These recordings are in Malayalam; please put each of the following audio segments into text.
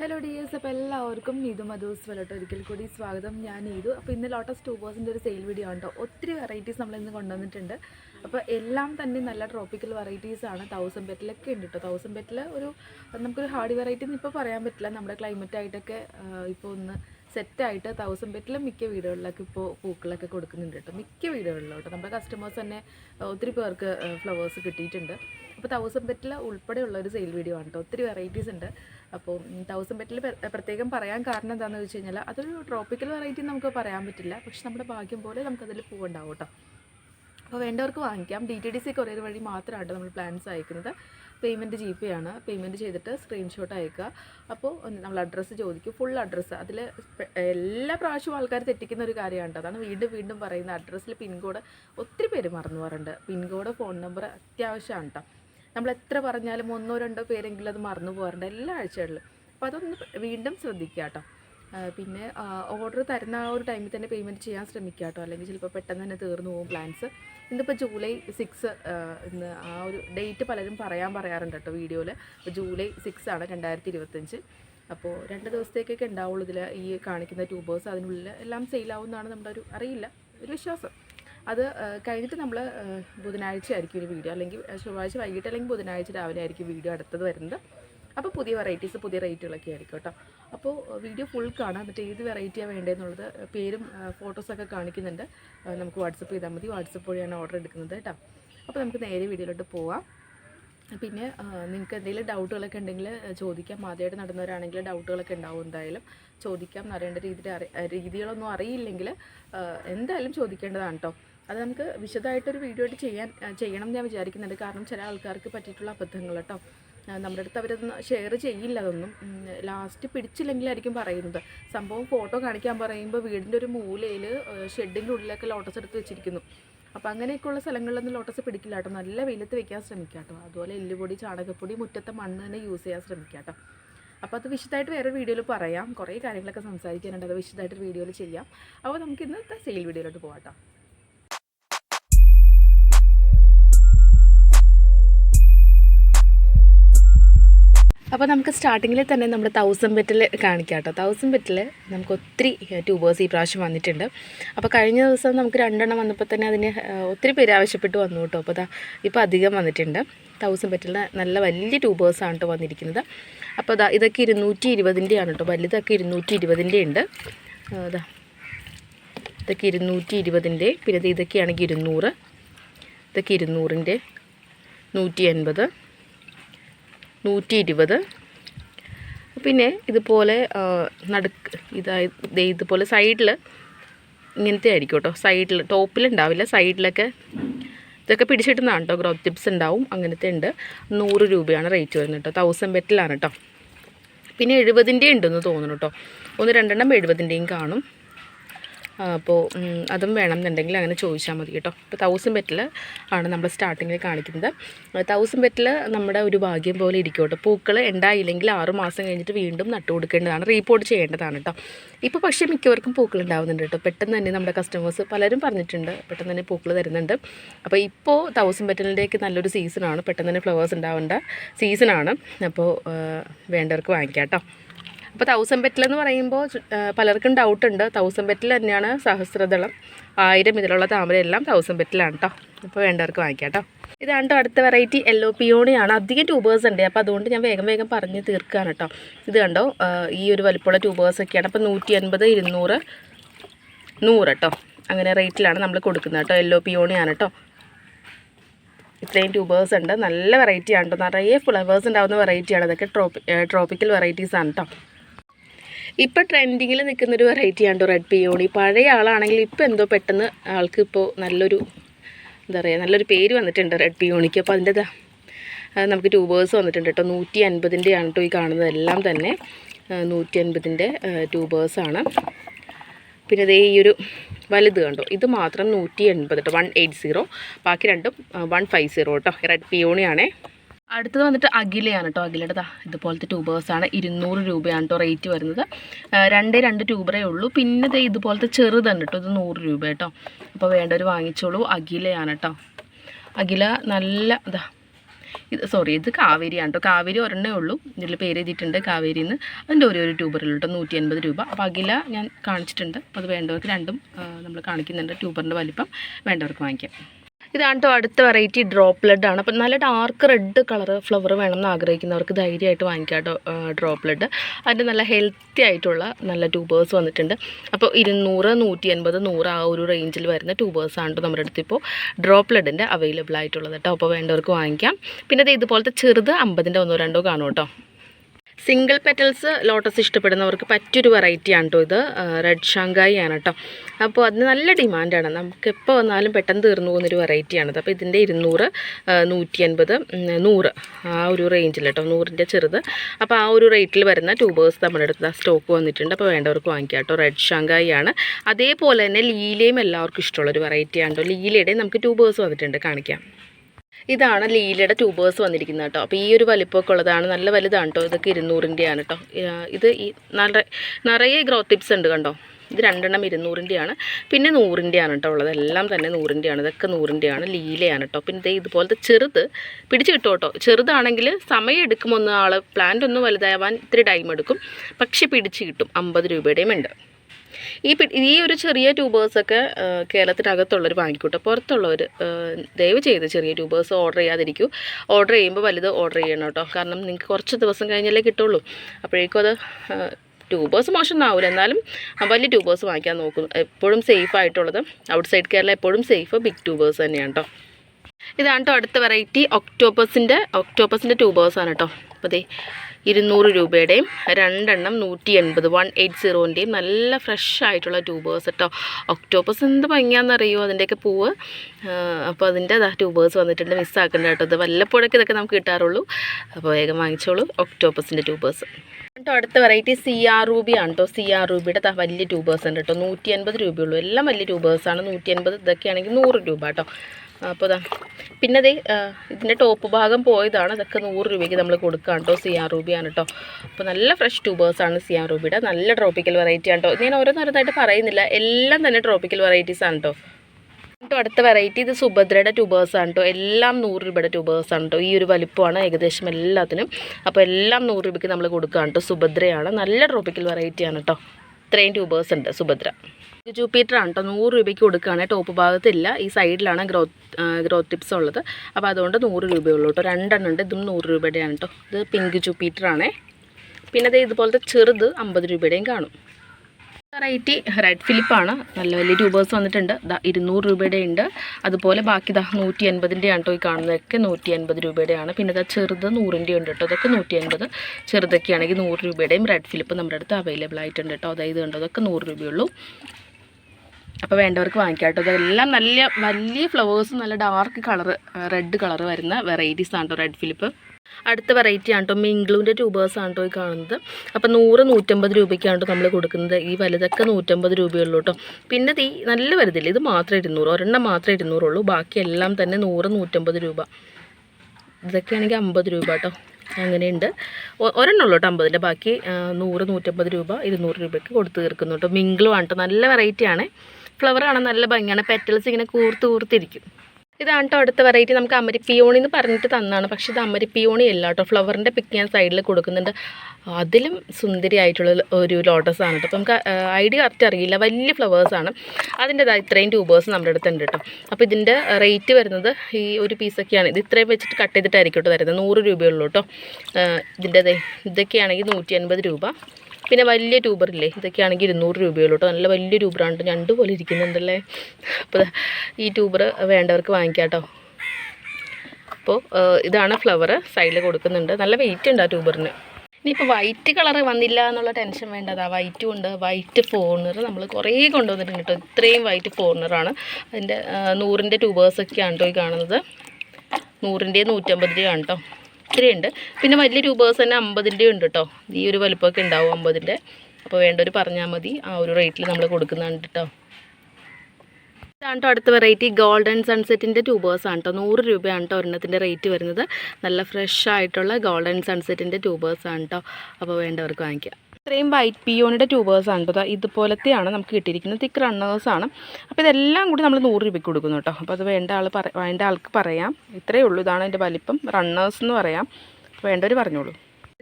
ഹലോ ഡിയേഴ്സ് അപ്പോൾ എല്ലാവർക്കും നീതു മധൂസ് വലോട്ട് ഒരിക്കൽ കൂടി സ്വാഗതം. ഞാൻ നീതു അപ്പോൾ ഇന്ന് ലോട്ടസ് ട്യൂബേഴ്സിന്റെ ഒരു സെയിൽ വീഡിയോ ഉണ്ടോ ഒത്തിരി വെറൈറ്റീസ് നമ്മൾ ഇന്ന് കൊണ്ടുവന്നിട്ടുണ്ട്. അപ്പോൾ എല്ലാം തന്നെ നല്ല ട്രോപ്പിക്കൽ വെറൈറ്റീസ് ആണ്. തൗസൻഡ് ബെറ്റിലൊക്കെ ഉണ്ട് കേട്ടോ തൗസൻഡ് ബെറ്റിൽ ഒരു നമുക്കൊരു ഹാർഡ് വെറൈറ്റി എന്ന് ഇപ്പോൾ പറയാൻ പറ്റില്ല. നമ്മുടെ ക്ലൈമറ്റായിട്ടൊക്കെ ഇപ്പോൾ ഒന്ന് സെറ്റായിട്ട് തൗസൻഡ് ബെറ്റിലും മിക്ക വീടുകളിലൊക്കെ ഇപ്പോൾ പൂക്കളൊക്കെ കൊടുക്കുന്നുണ്ട് കേട്ടോ. മിക്ക വീടുകളിലും കേട്ടോ. നമ്മുടെ കസ്റ്റമേഴ്സ് തന്നെ ഒത്തിരി പേർക്ക് ഫ്ലവേഴ്സ് കിട്ടിയിട്ടുണ്ട്. അപ്പോൾ തൗസൻഡ് ബെറ്റിൽ ഉൾപ്പെടെയുള്ള ഒരു സെയിൽ വീഡിയോ ആണ് കേട്ടോ. ഒത്തിരി വെറൈറ്റീസ് ഉണ്ട്. അപ്പോൾ തൗസൻഡ് ബെറ്റിൽ പ്രത്യേകം പറയാൻ കാരണം എന്താണെന്ന് വെച്ച് കഴിഞ്ഞാൽ അതൊരു ട്രോപ്പിക്കൽ വെറൈറ്റി നമുക്ക് പറയാൻ പറ്റില്ല. പക്ഷെ നമ്മുടെ ഭാഗ്യം പോലെ നമുക്കതിൽ പൂവുണ്ടാവും കേട്ടോ. അപ്പോൾ വേണ്ടവർക്ക് വാങ്ങിക്കാം. D T D C courier വഴി മാത്രമാണ് നമ്മൾ പ്ലാൻസ് അയക്കുന്നത്. പേയ്മെന്റ് ജി പേ ആണ്. പേയ്മെന്റ് ചെയ്തിട്ട് സ്ക്രീൻഷോട്ട് അയക്കുക. അപ്പോൾ നമ്മൾ അഡ്രസ്സ് ചോദിക്കും. ഫുൾ അഡ്രസ്സ് അതിൽ എല്ലാ പ്രാവശ്യവും ആൾക്കാർ തെറ്റിക്കുന്ന ഒരു കാര്യമാണ്. അതാണ് വീണ്ടും വീണ്ടും പറയുന്ന അഡ്രസ്സിൽ പിൻകോഡ് ഒത്തിരി പേര് മറന്നു പോകാറുണ്ട്. പിൻകോഡ് ഫോൺ നമ്പർ അത്യാവശ്യമാണ് കേട്ടോ. നമ്മൾ എത്ര പറഞ്ഞാലും ഒന്നോ രണ്ടോ പേരെങ്കിലും അത് മറന്നു പോകാറുണ്ട് എല്ലാ ആഴ്ചകളിലും. അപ്പോൾ അതൊന്ന് വീണ്ടും ശ്രദ്ധിക്കുക കേട്ടോ. പിന്നെ ഓർഡർ തരുന്ന ആ ഒരു ടൈമിൽ തന്നെ പേയ്മെന്റ് ചെയ്യാൻ ശ്രമിക്കുക കേട്ടോ അല്ലെങ്കിൽ ചിലപ്പോൾ പെട്ടെന്ന് തന്നെ തീർന്നു പോകും പ്ലാൻസ് ഇന്നിപ്പോൾ ജൂലൈ സിക്സ് ഇന്ന് ആ ഒരു ഡേറ്റ് പലരും പറയാൻ പറയാറുണ്ട് കേട്ടോ വീഡിയോയിൽ അപ്പോൾ ജൂലൈ സിക്സ് ആണ് രണ്ടായിരത്തി ഇരുപത്തഞ്ച് അപ്പോൾ രണ്ട് ദിവസത്തേക്കൊക്കെ ഉണ്ടാവുള്ളൂ ഇതിൽ ഈ കാണിക്കുന്ന ട്യൂബേഴ്സ് അതിനുള്ളിൽ എല്ലാം സെയിലാവുമെന്നാണ് നമ്മുടെ ഒരു അറിയില്ല ഒരു വിശ്വാസം. അത് കഴിഞ്ഞിട്ട് നമ്മൾ ബുധനാഴ്ച ആയിരിക്കും ഒരു വീഡിയോ അല്ലെങ്കിൽ ചൊവ്വാഴ്ച വൈകിട്ട് അല്ലെങ്കിൽ ബുധനാഴ്ച രാവിലെ ആയിരിക്കും വീഡിയോ അടുത്തത് വരുന്നത്. അപ്പോൾ പുതിയ വെറൈറ്റീസ് പുതിയ റേറ്റുകളൊക്കെ ആയിരിക്കും കേട്ടോ. അപ്പോൾ വീഡിയോ ഫുൾ കാണാം. എന്നിട്ട് ഏത് വെറൈറ്റിയാണ് വേണ്ടതെന്നുള്ളത് പേരും ഫോട്ടോസൊക്കെ കാണിക്കുന്നുണ്ട്. നമുക്ക് വാട്സപ്പ് ചെയ്താൽ മതി. വാട്സപ്പ് വഴിയാണ് ഓർഡർ എടുക്കുന്നത് കേട്ടോ. അപ്പോൾ നമുക്ക് നേരെ വീഡിയോയിലോട്ട് പോവാം. പിന്നെ നിങ്ങൾക്ക് എന്തെങ്കിലും ഡൗട്ടുകളൊക്കെ ഉണ്ടെങ്കിൽ ചോദിക്കാം. ആദ്യമായിട്ട് നടന്നവരാണെങ്കിൽ ഡൗട്ടുകളൊക്കെ ഉണ്ടാവും എന്തായാലും. ചോദിക്കാം അറിയേണ്ട രീതിയിൽ അറി രീതികളൊന്നും അറിയില്ലെങ്കിൽ എന്തായാലും ചോദിക്കേണ്ടതാണ് കേട്ടോ. അത് നമുക്ക് വിശദമായിട്ടൊരു വീഡിയോ ആയിട്ട് ചെയ്യാൻ ചെയ്യണം എന്ന് ഞാൻ വിചാരിക്കുന്നുണ്ട്. കാരണം ചില ആൾക്കാർക്ക് പറ്റിയിട്ടുള്ള അബദ്ധങ്ങൾ കേട്ടോ. നമ്മുടെ അടുത്ത് അവരതൊന്നും ഷെയർ ചെയ്യില്ല അതൊന്നും. ലാസ്റ്റ് പിടിച്ചില്ലെങ്കിലായിരിക്കും പറയുന്നത്. സംഭവം ഫോട്ടോ കാണിക്കാൻ പറയുമ്പോൾ വീടിന്റെ ഒരു മൂലയിൽ ഷെഡിന്റെ ഉള്ളിലൊക്കെ ലോട്ടസ് എടുത്ത് വെച്ചിരിക്കുന്നു. അപ്പോൾ അങ്ങനെയൊക്കെയുള്ള സ്ഥലങ്ങളിലൊന്നും ലോട്ടസ് പിടിക്കില്ല കേട്ടോ. നല്ല വെയിലത്ത് വെക്കാൻ ശ്രമിക്കുക കേട്ടോ. അതുപോലെ എല്ലുപൊടി ചാണകപ്പൊടി മുറ്റത്തെ മണ്ണ് തന്നെ യൂസ് ചെയ്യാൻ ശ്രമിക്കുക കേട്ടോ. അപ്പോൾ അത് വിശദമായിട്ട് വേറെ വീഡിയോയിൽ പറയാം. കുറേ കാര്യങ്ങളൊക്കെ സംസാരിക്കാനുണ്ട്. അത് വിശദമായിട്ട് വീഡിയോയിൽ ചെയ്യാം. അപ്പോൾ നമുക്ക് ഇന്നത്തെ സെയിൽ വീഡിയോയിലോട്ട് പോകാം കേട്ടോ. അപ്പോൾ നമുക്ക് സ്റ്റാർട്ടിങ്ങിൽ തന്നെ നമ്മൾ തൗസൻഡ് ബെറ്റിൽ കാണിക്കാം കേട്ടോ തൗസൻഡ് ബെറ്റിൽ നമുക്ക് ഒത്തിരി ട്യൂബേഴ്സ് ഈ പ്രാവശ്യം വന്നിട്ടുണ്ട്. അപ്പോൾ കഴിഞ്ഞ ദിവസം നമുക്ക് രണ്ടെണ്ണം വന്നപ്പോൾ തന്നെ അതിന് ഒത്തിരി പേര് ആവശ്യപ്പെട്ട് വന്നു കേട്ടോ. അപ്പോൾ അതാ ഇപ്പോൾ അധികം വന്നിട്ടുണ്ട്. തൗസൻഡ് ബെറ്റിൽ നല്ല വലിയ ട്യൂബേഴ്സാണ് കേട്ടോ വന്നിരിക്കുന്നത്. അപ്പോൾ അതാ ഇതൊക്കെ ഇരുന്നൂറ്റി ഇരുപതിന്റെയാണ് കേട്ടോ വലുതൊക്കെ ഇരുന്നൂറ്റി ഇരുപതിന്റെ ഉണ്ട് അതാ ഇതൊക്കെ ഇരുന്നൂറ്റി ഇരുപതിന്റെ പിന്നെ ഇത് ഇതൊക്കെയാണെങ്കിൽ ഇരുന്നൂറ്. ഇതൊക്കെ ഇരുന്നൂറിന്റെ നൂറ്റി എൺപത് നൂറ്റി ഇരുപത് പിന്നെ ഇതുപോലെ നടുക്ക് ഇതായത് ഇതുപോലെ സൈഡിൽ ഇങ്ങനത്തെ ആയിരിക്കും കേട്ടോ സൈഡിൽ ടോപ്പിലുണ്ടാവില്ല സൈഡിലൊക്കെ ഇതൊക്കെ പിടിച്ചിട്ടുന്നതാണ് കേട്ടോ ഗ്രോത്ത് ടിപ്സ് ഉണ്ടാവും അങ്ങനത്തെ ഉണ്ട്. നൂറ് രൂപയാണ് റേറ്റ് വരുന്നത് കേട്ടോ തൗസൻഡ് ബെറ്റിലാണ് കേട്ടോ പിന്നെ എഴുപതിന്റെ ഉണ്ടെന്ന് തോന്നുന്നു കേട്ടോ ഒന്ന് രണ്ടെണ്ണം എഴുപതിന്റെയും കാണും. അപ്പോൾ അതും വേണം എന്നുണ്ടെങ്കിൽ അങ്ങനെ ചോദിച്ചാൽ മതി കേട്ടോ. ഇപ്പോൾ തൗസൻഡ് ബെറ്റിൽ ആണ് നമ്മൾ സ്റ്റാർട്ടിങ്ങിൽ കാണിക്കുന്നത്. തൗസൻഡ് ബെറ്റിൽ നമ്മുടെ ഒരു ഭാഗ്യം പോലെ ഇരിക്കും കേട്ടോ. പൂക്കൾ ഉണ്ടായില്ലെങ്കിൽ ആറ് മാസം കഴിഞ്ഞിട്ട് വീണ്ടും നട്ടു കൊടുക്കേണ്ടതാണ് റീപോർട്ട് ചെയ്യേണ്ടതാണ് കേട്ടോ. ഇപ്പോൾ പക്ഷേ മിക്കവർക്കും പൂക്കൾ ഉണ്ടാവുന്നുണ്ട് കേട്ടോ. പെട്ടെന്ന് തന്നെ നമ്മുടെ കസ്റ്റമേഴ്സ് പലരും പറഞ്ഞിട്ടുണ്ട് പെട്ടെന്ന് തന്നെ പൂക്കൾ തരുന്നുണ്ട്. അപ്പോൾ ഇപ്പോൾ തൗസൻഡ് ബെറ്റലിന്റെയൊക്കെ നല്ലൊരു സീസണാണ് പെട്ടെന്ന് തന്നെ ഫ്ലവേഴ്സ് ഉണ്ടാവേണ്ട സീസണാണ് അപ്പോൾ വേണ്ടവർക്ക് വാങ്ങിക്കാം കേട്ടോ. അപ്പോൾ തൗസൻഡ് ബെറ്റിൽ എന്ന് പറയുമ്പോൾ പലർക്കും ഡൗട്ട് ഉണ്ട്. തൗസൻഡ് ബെറ്റിൽ തന്നെയാണ് സഹസ്രദളം. ആയിരം ഇതിലുള്ള താമര എല്ലാം തൗസൻഡ് ബെറ്റിലാണ് കേട്ടോ അപ്പോൾ വേണ്ടവർക്ക് വാങ്ങിക്കാം കേട്ടോ ഇതാണ് കേട്ടോ അടുത്ത വെറൈറ്റി യെല്ലോ പിയോണിയാണ് അധികം ട്യൂബേഴ്സ് ഉണ്ട്. അപ്പോൾ അതുകൊണ്ട് ഞാൻ വേഗം വേഗം പറഞ്ഞ് തീർക്കുകയാണ് കേട്ടോ ഇത് കണ്ടോ? ഈ ഒരു വലിപ്പമുള്ള ട്യൂബേഴ്സൊക്കെയാണ് അപ്പോൾ നൂറ്റി അൻപത് ഇരുന്നൂറ് നൂറ് കേട്ടോ അങ്ങനെ റേറ്റിലാണ് നമ്മൾ കൊടുക്കുന്നത് കേട്ടോ യെല്ലോ പിയോണിയാണ് കേട്ടോ ഇത്രയും ട്യൂബേഴ്സ് ഉണ്ട്. നല്ല വെറൈറ്റിയാണ് കേട്ടോ നിറയെ ഫ്ലവേഴ്സ് ഉണ്ടാകുന്ന വെറൈറ്റിയാണ് ട്രോപ്പി ട്രോപ്പിക്കൽ വെറൈറ്റീസാണ് കേട്ടോ ഇപ്പോൾ ട്രെൻഡിങ്ങിൽ നിൽക്കുന്നൊരു വെറൈറ്റിയാണ് കേട്ടോ റെഡ് പിയോണി പഴയ ആളാണെങ്കിൽ ഇപ്പോൾ എന്തോ പെട്ടെന്ന് ആൾക്ക് ഇപ്പോൾ നല്ലൊരു എന്താ പറയുക നല്ലൊരു പേര് വന്നിട്ടുണ്ട് റെഡ് പിയോണിക്ക് അപ്പോൾ അതിന്റെ നമുക്ക് ട്യൂബേഴ്സ് വന്നിട്ടുണ്ട് കേട്ടോ. നൂറ്റി അൻപതിന്റെയാണ് കേട്ടോ ഈ കാണുന്നതെല്ലാം തന്നെ നൂറ്റി അൻപതിന്റെ ട്യൂബേഴ്സാണ് പിന്നെ അതേ ഈ ഒരു വലുത് കണ്ടോ? ഇത് മാത്രം നൂറ്റി എൺപത് കേട്ടോ വൺ എയ്റ്റ് സീറോ ബാക്കി രണ്ടും വൺ ഫൈവ് സീറോ കേട്ടോ റെഡ് പിയോണിയാണേ അടുത്തത് വന്നിട്ട് അഖിലയാണ് കേട്ടോ അഖിലയുടെ ദാ ഇതുപോലത്തെ ട്യൂബേഴ്സാണ് ഇരുന്നൂറ് രൂപയാണ് കേട്ടോ റേറ്റ് വരുന്നത്. രണ്ട് രണ്ടേ ട്യൂബറേ ഉള്ളൂ. പിന്നെ ദേ ഇതുപോലത്തെ ചെറുതാണ് കേട്ടോ ഇത് നൂറ് രൂപ കേട്ടോ അപ്പോൾ വേണ്ടവർ വാങ്ങിച്ചോളൂ. അഖിലയാണ് കേട്ടോ അഖില നല്ല ഇതാ ഇത് സോറി ഇത് കാവേരിയാണ് കേട്ടോ കാവേരി ഒരെണ്ണേ ഉള്ളൂ. ഇതിൽ പേര് എഴുതിയിട്ടുണ്ട് കാവേരി എന്ന് അതിന്റെ ഒരു ഒരു ട്യൂബറിൽ കേട്ടോ നൂറ്റി അൻപത് രൂപ. അപ്പോൾ അഖില ഞാൻ കാണിച്ചിട്ടുണ്ട്. അപ്പോൾ അത് വേണ്ടവർക്ക് രണ്ടും നമ്മൾ കാണിക്കുന്നുണ്ട് ട്യൂബറിന്റെ വലിപ്പം. വേണ്ടവർക്ക് വാങ്ങിക്കാം. ഇതാണ് കേട്ടോ അടുത്ത വെറൈറ്റി ഡ്രോപ്പ്ലെഡ് ആണ്. അപ്പം നല്ല ഡാർക്ക് റെഡ് കളർ ഫ്ലവർ വേണമെന്ന് ആഗ്രഹിക്കുന്നവർക്ക് ധൈര്യമായിട്ട് വാങ്ങിക്കാം കേട്ടോ ഡ്രോപ്പ്ലെഡ് അതിന്റെ നല്ല ഹെൽത്തി ആയിട്ടുള്ള നല്ല ട്യൂബേഴ്സ് വന്നിട്ടുണ്ട്. അപ്പോൾ ഇരുന്നൂറ് നൂറ്റി എൺപത് നൂറ് ആ ഒരു റേഞ്ചിൽ വരുന്ന ട്യൂബേഴ്സ് കേട്ടോ നമ്മുടെ അടുത്ത് ഇപ്പോൾ ഡ്രോപ്പ്ലെഡിന്റെ അവൈലബിൾ ആയിട്ടുള്ളത് കേട്ടോ അപ്പോൾ വേണ്ടവർക്ക് വാങ്ങിക്കാം. പിന്നെ ദേ ഇതുപോലത്തെ ചെറുത് അമ്പതിന്റെ ഒന്നോ രണ്ടോ കാണും കേട്ടോ സിംഗിൾ പെറ്റൽസ് ലോട്ടസ് ഇഷ്ടപ്പെടുന്നവർക്ക് പറ്റൊരു വെറൈറ്റി ആണ് കേട്ടോ ഇത് റെഡ് ഷാങ്കായി ആണ് കേട്ടോ അപ്പോൾ അതിന് നല്ല ഡിമാൻഡാണ് നമുക്ക് എപ്പോൾ വന്നാലും പെട്ടെന്ന് തീർന്നു പോകുന്നൊരു വെറൈറ്റിയാണിത് അപ്പോൾ ഇതിന്റെ ഇരുന്നൂറ് നൂറ്റി അൻപത് നൂറ് ആ ഒരു റേഞ്ചിൽ കേട്ടോ നൂറിന്റെ ചെറുത്. അപ്പോൾ ആ ഒരു റേറ്റിൽ വരുന്ന ട്യൂബേഴ്സ് നമ്മുടെ അടുത്ത് സ്റ്റോക്ക് വന്നിട്ടുണ്ട്. അപ്പോൾ വേണ്ടവർക്ക് വാങ്ങിക്കാം കേട്ടോ റെഡ് ഷാങ്കായി ആണ്. അതേപോലെ തന്നെ ലീലയും എല്ലാവർക്കും ഇഷ്ടമുള്ളൊരു വെറൈറ്റിയാണ് കേട്ടോ ലീലയുടെ നമുക്ക് ട്യൂബേഴ്സ് വന്നിട്ടുണ്ട്. കാണിക്കാം. ഇതാണ് ലീലയുടെ ട്യൂബേഴ്സ് വന്നിരിക്കുന്നത് കേട്ടോ. അപ്പോൾ ഈ ഒരു വലിപ്പമൊക്കെ ഉള്ളതാണ്. നല്ല വലുതാണ് കേട്ടോ. ഇതൊക്കെ ഇരുന്നൂറിന്റെയാണ് കേട്ടോ. ഇത് ഈ നിറ നിറയെ ഗ്രോ ടിപ്സ് ഉണ്ട് കണ്ടോ? ഇത് രണ്ടെണ്ണം ഇരുന്നൂറിന്റെയാണ് പിന്നെ നൂറിന്റെയാണ് കേട്ടോ ഉള്ളത്. എല്ലാം തന്നെ നൂറിന്റെയാണ് ഇതൊക്കെ നൂറിന്റെയാണ് ലീലയാണ് കേട്ടോ. പിന്നെ ദേ ഇതുപോലത്തെ ചെറുത് പിടിച്ച് കിട്ടും കേട്ടോ. ചെറുതാണെങ്കിൽ സമയം എടുക്കും ഒന്ന് ആൾ പ്ലാന്റ് ഒന്ന് വലുതാവാൻ ഇത്തിരി ടൈം എടുക്കും. പക്ഷെ പിടിച്ച് കിട്ടും. അമ്പത് രൂപയുടെയും ഉണ്ട്. ഈ ഈ ഒരു ചെറിയ ട്യൂബേഴ്സൊക്കെ കേരളത്തിനകത്തുള്ളവർ വാങ്ങിക്കൂട്ടോ? പുറത്തുള്ളവർ ദയവ് ചെയ്ത് ചെറിയ ട്യൂബേഴ്സ് ഓർഡർ ചെയ്യാതിരിക്കൂ. ഓർഡർ ചെയ്യുമ്പോൾ വലുത് ഓർഡർ ചെയ്യണം കേട്ടോ. കാരണം നിങ്ങൾക്ക് കുറച്ച് ദിവസം കഴിഞ്ഞാലേ കിട്ടുള്ളൂ. അപ്പോഴേക്കും അത് ട്യൂബേഴ്സ് മോശമൊന്നും ആവില്ല എന്നാലും വലിയ ട്യൂബേഴ്സ് വാങ്ങിക്കാൻ നോക്കും. എപ്പോഴും സേഫ് ആയിട്ടുള്ളത് ഔട്ട് സൈഡ് കേരള എപ്പോഴും സേഫ് ബിഗ് ട്യൂബേഴ്സ് തന്നെയാണ് കേട്ടോ. ഇതാണ് കേട്ടോ അടുത്ത വെറൈറ്റി ഒക്ടോപ്പസിന്റെ ഒക്ടോപ്പസിന്റെ ട്യൂബേഴ്സാണ് കേട്ടോ അപ്പോൾ ഇരുന്നൂറ് രൂപയുടെയും രണ്ടെണ്ണം നൂറ്റി എൺപത് വൺ എയ്റ്റ് സീറോന്റെയും നല്ല ഫ്രഷ് ആയിട്ടുള്ള ട്യൂബേഴ്സ് കേട്ടോ ഒക്ടോപ്പസ് എന്ത് ഭംഗിയാണെന്നറിയോ അതിന്റെയൊക്കെ പൂവ്? അപ്പോൾ അതിന്റെ അതാ ട്യൂബേഴ്സ് വന്നിട്ടുണ്ട് മിസ്സാക്കണ്ട കേട്ടോ. ഇത് വല്ലപ്പോഴൊക്കെ ഇതൊക്കെ നമുക്ക് കിട്ടാറുള്ളൂ. അപ്പോൾ വേഗം വാങ്ങിച്ചോളൂ ഒക്ടോബസിന്റെ ട്യൂബേഴ്സ് കേട്ടോ അടുത്ത വെറൈറ്റി സി ആർ ആണ് കേട്ടോ സി ആർ റൂബിയുടെ വലിയ ട്യൂബേഴ്സ് ഉണ്ട് കേട്ടോ നൂറ്റി അൻപത് രൂപയുള്ളൂ. എല്ലാം വലിയ ട്യൂബേഴ്സാണ് നൂറ്റി അൻപത് ഇതൊക്കെയാണെങ്കിൽ നൂറ് രൂപ കേട്ടോ അപ്പോൾ ഇതാ പിന്നെ അതേ ഇതിന്റെ ടോപ്പ് ഭാഗം പോയതാണ്. ഇതൊക്കെ നൂറ് രൂപയ്ക്ക് നമ്മൾ കൊടുക്കാം കേട്ടോ സി ആർ റൂബിയാണ് കേട്ടോ അപ്പോൾ നല്ല ഫ്രഷ് ട്യൂബേഴ്സാണ് സി ആർ റൂബിയുടെ നല്ല ട്രോപ്പിക്കൽ വെറൈറ്റി ആണ് കേട്ടോ ഞാൻ ഓരോന്നോരോന്നായിട്ട് പറയുന്നില്ല. എല്ലാം തന്നെ ട്രോപ്പിക്കൽ വെറൈറ്റീസ് ആണ് കേട്ടോ കേട്ടോ അടുത്ത വെറൈറ്റി ഇത് സുഭദ്രയുടെ ട്യൂബേഴ്സ് ആണ് കേട്ടോ എല്ലാം നൂറ് രൂപയുടെ ട്യൂബേഴ്സ് ആണ് കേട്ടോ ഈ ഒരു വലിപ്പമാണ് ഏകദേശം എല്ലാത്തിനും. അപ്പോൾ എല്ലാം നൂറ് രൂപയ്ക്ക് നമ്മൾ കൊടുക്കുകയാണ് കേട്ടോ സുഭദ്രയാണ്. നല്ല ട്രോപ്പിക്കൽ വെറൈറ്റിയാണ് കേട്ടോ ഇത്രയും ട്യൂബേഴ്സ് ഉണ്ട് സുഭദ്ര. ആണ് കേട്ടോ. നൂറ് രൂപയ്ക്ക് കൊടുക്കുകയാണ് ടോപ്പ് ഭാഗത്തില്ല. ഈ സൈഡിലാണ് ഗ്രോത്ത് ഗ്രോത്ത് ടിപ്സ് ഉള്ളത്. അപ്പോൾ അതുകൊണ്ട് നൂറ് രൂപയുള്ളൂ കേട്ടോ. രണ്ടെണ്ണം ഉണ്ട്. ഇതും നൂറ് രൂപയുടെയാണ് കേട്ടോ. ഇത് പിങ്ക് ജൂപ്പിറ്റർ ആണേ പിന്നെ ദേ ഇതുപോലത്തെ ചെറുത് അമ്പത് രൂപയുടെയും കാണും. വെറൈറ്റി റെഡ് ഫിലിപ്പാണ്. നല്ല വലിയ ട്യൂബേഴ്സ് വന്നിട്ടുണ്ട്. ഇരുന്നൂറ് രൂപയുടെ ഉണ്ട്. അതുപോലെ ബാക്കി ദാ നൂറ്റി അൻപതിന്റെ ആണ് കേട്ടോ ഈ കാണുന്നതൊക്കെ. നൂറ്റി അൻപത് രൂപയുടെയാണ്. പിന്നെ ഇതാ ചെറുത് നൂറിന്റെ ഉണ്ട് കേട്ടോ. അതൊക്കെ നൂറ്റി അൻപത് ചെറുതൊക്കെ ആണെങ്കിൽ നൂറ് രൂപയുടെയും റെഡ് ഫിലിപ്പ് നമ്മുടെ അടുത്ത് അവൈലബിൾ ആയിട്ടുണ്ട് കേട്ടോ. അതായത് കണ്ടോ? അതൊക്കെ നൂറ് രൂപയുള്ളൂ അപ്പോൾ വേണ്ടവർക്ക് വാങ്ങിക്കാം കേട്ടോ ഇതെല്ലാം നല്ല വലിയ ഫ്ലവേഴ്സ് നല്ല ഡാർക്ക് കളർ റെഡ് കളർ വരുന്ന വെറൈറ്റീസ് ആണ് റെഡ് ഫിലിപ്പ് അടുത്ത വെറൈറ്റി ആണ്? കേട്ടോ മിംഗ്ലൂന്റെ ട്യൂബേഴ്സ് ആണ് കേട്ടോ ഈ കാണുന്നത്? അപ്പോൾ നൂറ് നൂറ്റമ്പത് രൂപയ്ക്കാണ് കേട്ടോ നമ്മൾ കൊടുക്കുന്നത്. ഈ വലുതൊക്കെ നൂറ്റമ്പത് രൂപയുള്ളൂ കേട്ടോ പിന്നെ ഈ നല്ല വലുതില്ല? ഇത് മാത്രമേ ഇരുന്നൂറ് ഒരെണ്ണം മാത്രമേ ഇരുന്നൂറുള്ളൂ. ബാക്കിയെല്ലാം തന്നെ നൂറ് നൂറ്റമ്പത് രൂപ. ഇതൊക്കെയാണെങ്കിൽ അമ്പത് രൂപ കേട്ടോ അങ്ങനെയുണ്ട്. ഒരെണ്ണം ഉള്ളൂ കേട്ടോ അമ്പതിന്റെ ബാക്കി നൂറ് നൂറ്റമ്പത് രൂപ ഇരുന്നൂറ് രൂപയ്ക്ക് കൊടുത്തു തീർക്കുന്നു കേട്ടോ മിംഗ്ലു ആണ് കേട്ടോ നല്ല വെറൈറ്റി ആണ്. ഫ്ലവർ കാണാൻ നല്ല ഭംഗിയാണ്. പെറ്റൽസ് ഇങ്ങനെ കൂർത്ത് കൂർത്തിരിക്കും. ഇതാണ് കേട്ടോ അടുത്ത വെറൈറ്റി നമുക്ക് അമരിപ്പിയോണി എന്ന് പറഞ്ഞിട്ട് തന്നാണ്. പക്ഷേ ഇത് അമരിപ്പിയോണി അല്ല കേട്ടോ ഫ്ലവറിന്റെ പിക്ക് ഞാൻ സൈഡിൽ കൊടുക്കുന്നുണ്ട്. അതിലും സുന്ദരിയായിട്ടുള്ള ഒരു ലോട്ടസ് ആണ് കേട്ടോ അപ്പോൾ നമുക്ക് ഐഡിയ കറക്റ്റ് അറിയില്ല. വലിയ ഫ്ലവേഴ്സാണ് അതിന്റെതാ ഇത്രയും ട്യൂബേഴ്സ് നമ്മുടെ അടുത്ത് ഉണ്ട് കേട്ടോ അപ്പോൾ ഇതിന്റെ റേറ്റ് വരുന്നത് ഈ ഒരു പീസൊക്കെയാണ് ഇത് ഇത്രയും വെച്ചിട്ട് കട്ട് ചെയ്തിട്ടായിരിക്കും കേട്ടോ തരുന്നത്. നൂറ് രൂപയുള്ളൂ കേട്ടോ ഇതിന്റെ ഇതൊക്കെയാണെങ്കിൽ നൂറ്റി അൻപത് രൂപ. പിന്നെ വലിയ ട്യൂബറില്ലേ? ഇതൊക്കെയാണെങ്കിൽ ഇരുന്നൂറ് രൂപയുള്ളൂ നല്ല വലിയ ട്യൂബറാണ് ഞണ്ട് പോലെ ഇരിക്കുന്നുണ്ടല്ലേ? അപ്പോൾ ഈ ട്യൂബർ വേണ്ടവർക്ക് വാങ്ങിക്കാം കേട്ടോ അപ്പോൾ ഇതാണ് ഫ്ലവർ സൈഡിൽ കൊടുക്കുന്നുണ്ട്. നല്ല വെയിറ്റ് ഉണ്ട് ആ ട്യൂബറിന്. ഇനിയിപ്പോൾ വൈറ്റ് കളർ വന്നില്ല എന്നുള്ള ടെൻഷൻ വേണ്ടതാ. വൈറ്റും ഉണ്ട്. വൈറ്റ് ഫോർണർ നമ്മൾ കുറേ കൊണ്ടുവന്നിട്ടുണ്ട് കേട്ടോ. ഇത്രയും വൈറ്റ് ഫോർണറാണ് അതിന്റെ നൂറിന്റെ ട്യൂബേഴ്സൊക്കെയാണ് കേട്ടോ ഈ കാണുന്നത്. നൂറിന്റെ നൂറ്റമ്പതിന്റെയാണ് കേട്ടോ. ഇത്രയുണ്ട്. പിന്നെ വലിയ ട്യൂബേഴ്സ് തന്നെ അമ്പതിന്റെ ഉണ്ട് കേട്ടോ ഈ ഒരു വലുപ്പമൊക്കെ ഉണ്ടാവും അമ്പതിന്റെ. അപ്പോൾ വേണ്ടവർ പറഞ്ഞാൽ മതി. ആ ഒരു റേറ്റിൽ നമ്മൾ കൊടുക്കുന്നുണ്ട് കേട്ടോ ഇതാണ് കേട്ടോ അടുത്ത വെറൈറ്റി. ഗോൾഡൻ സൺസെറ്റിന്റെ ട്യൂബേഴ്സ് ആണ് കേട്ടോ നൂറ് രൂപയാണ് കേട്ടോ ഒരെണ്ണത്തിന്റെ റേറ്റ് വരുന്നത്. നല്ല ഫ്രഷ് ആയിട്ടുള്ള ഗോൾഡൻ സൺസെറ്റിന്റെ ട്യൂബേഴ്സ് ആണ് കേട്ടോ അപ്പോൾ വേണ്ടവർക്ക് വാങ്ങിക്കാം. ഇത്രയും വൈറ്റ് പിയോണിന്റെ ട്യൂബേഴ്സാണ് കേട്ടോ. ഇതുപോലത്തെയാണ് നമുക്ക് കിട്ടിയിരിക്കുന്നത്. തിക്ക് റണ്ണേഴ്സാണ് അപ്പോൾ ഇതെല്ലാം കൂടി നമ്മൾ നൂറ് രൂപയ്ക്ക് കൊടുക്കുന്നു കേട്ടോ. അപ്പോൾ അത് വേണ്ട ആൾ പറ വേണ്ട ആൾക്ക് പറയാം. ഇത്രയേ ഉള്ളൂ. ഇതാണ് അതിന്റെ വലിപ്പം. റണ്ണേഴ്സ് എന്ന് പറയാം. വേണ്ടവർ പറഞ്ഞോളൂ.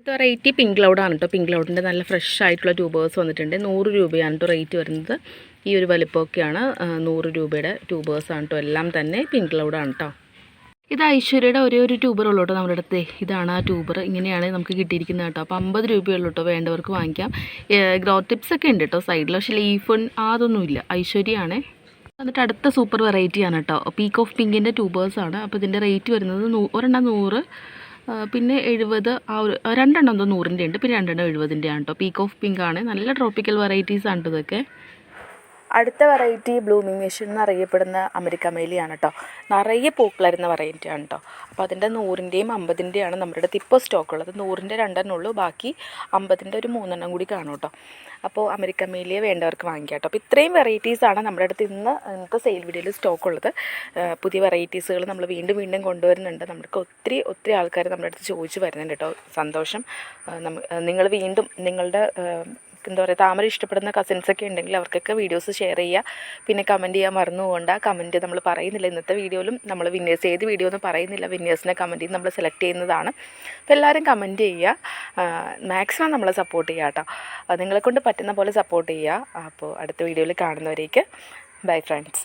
ഇത് റേറ്റ് പിങ്ക് ക്ലൗഡാണ് കേട്ടോ. പിങ്ക് ക്ലൗഡിന്റെ നല്ല ഫ്രഷ് ആയിട്ടുള്ള ട്യൂബേഴ്സ് വന്നിട്ടുണ്ട്. നൂറ് രൂപയാണ് കേട്ടോ റേറ്റ് വരുന്നത്. ഈ ഒരു വലിപ്പമൊക്കെയാണ് നൂറ് രൂപയുടെ ട്യൂബേഴ്സാണ് കേട്ടോ. എല്ലാം തന്നെ പിങ്ക് ക്ലൗഡാണ് കേട്ടോ. ഇത് ഐശ്വര്യയുടെ ഒരേ ഒരു ട്യൂബർ ഉള്ളൂ കേട്ടോ നമ്മുടെ അടുത്ത്. ഇതാണ് ആ ട്യൂബർ ഇങ്ങനെയാണ് നമുക്ക് കിട്ടിയിരിക്കുന്നത് കേട്ടോ. അപ്പോൾ അമ്പത് രൂപയുള്ളൂ കേട്ടോ വേണ്ടവർക്ക് വാങ്ങിക്കാം. ഗ്രോ ടിപ്സ് ഒക്കെ ഉണ്ട് കേട്ടോ സൈഡിൽ പക്ഷേ ലീഫ് അതൊന്നുമില്ല ഐശ്വര്യയാണ്. എന്നിട്ട് അടുത്ത സൂപ്പർ വെറൈറ്റിയാണ് കേട്ടോ. പീക്ക് ഓഫ് പിങ്കിന്റെ ട്യൂബേഴ്സാണ് അപ്പോൾ ഇതിന്റെ റേറ്റ് വരുന്നത് ഒരെണ്ണം നൂറ് പിന്നെ എഴുപത് ആ ഒരു രണ്ടെണ്ണം എന്തോ നൂറിന്റെ ഉണ്ട്. പിന്നെ രണ്ടെണ്ണം എഴുപതിന്റെ ആണ് കേട്ടോ. പീക്ക് ഓഫ് പിങ്ക് ആണ്. നല്ല ട്രോപ്പിക്കൽ വെറൈറ്റീസ് ആണ് ഇതൊക്കെ. അടുത്ത വെറൈറ്റി ബ്ലൂമിങ് മെഷീൻ എന്നറിയപ്പെടുന്ന അമരിക്ക മേലിയാണ് കേട്ടോ നിറയെ പൂക്കളരുന്ന വെറൈറ്റി ആണ് കേട്ടോ അപ്പോൾ അതിന്റെ നൂറിന്റെയും അമ്പതിന്റെയാണ് നമ്മുടെ അടുത്ത് ഇപ്പോൾ സ്റ്റോക്ക് ഉള്ളത്. നൂറിന്റെ രണ്ടെണ്ണം ഉള്ളൂ. ബാക്കി അമ്പതിന്റെ ഒരു മൂന്നെണ്ണം കൂടി കാണും കേട്ടോ അപ്പോൾ അമരിക്ക മേലിയെ വേണ്ടവർക്ക് വാങ്ങിക്കാം കേട്ടോ അപ്പോൾ ഇത്രയും വെറൈറ്റീസാണ് നമ്മുടെ അടുത്ത് ഇന്ന് ഇന്നത്തെ സെയിൽ വീഡിയോയിൽ സ്റ്റോക്ക് ഉള്ളത്. പുതിയ വെറൈറ്റീസുകൾ നമ്മൾ വീണ്ടും വീണ്ടും കൊണ്ടുവരുന്നുണ്ട്. നമുക്ക് ഒത്തിരി ഒത്തിരി ആൾക്കാർ നമ്മുടെ അടുത്ത് ചോദിച്ചു വരുന്നുണ്ട് കേട്ടോ സന്തോഷം. നിങ്ങൾ വീണ്ടും നിങ്ങളുടെ എന്താ പറയുക താമര ഇഷ്ടപ്പെടുന്ന കസിൻസൊക്കെ ഉണ്ടെങ്കിൽ അവർക്കൊക്കെ വീഡിയോസ് ഷെയർ ചെയ്യുക. പിന്നെ കമന്റ് ചെയ്യാൻ മറന്നു പോകണ്ട കമന്റ് നമ്മൾ പറയുന്നില്ല. ഇന്നത്തെ വീഡിയോയിലും നമ്മൾ വിന്നേഴ്സ് ഏത് വീഡിയോ എന്ന് പറയുന്നില്ല. വിന്നേഴ്സിനെ കമന്റ് ചെയ്ത് നമ്മൾ സെലക്ട് ചെയ്യുന്നതാണ്. അപ്പോൾ എല്ലാവരും കമന്റ് ചെയ്യുക. മാക്സിമം നമ്മളെ സപ്പോർട്ട് ചെയ്യുക കേട്ടോ. നിങ്ങളെക്കൊണ്ട് നിങ്ങളെ കൊണ്ട് പറ്റുന്ന പോലെ സപ്പോർട്ട് ചെയ്യുക. അപ്പോൾ അടുത്ത വീഡിയോയിൽ കാണുന്നവരേക്ക്. Bye friends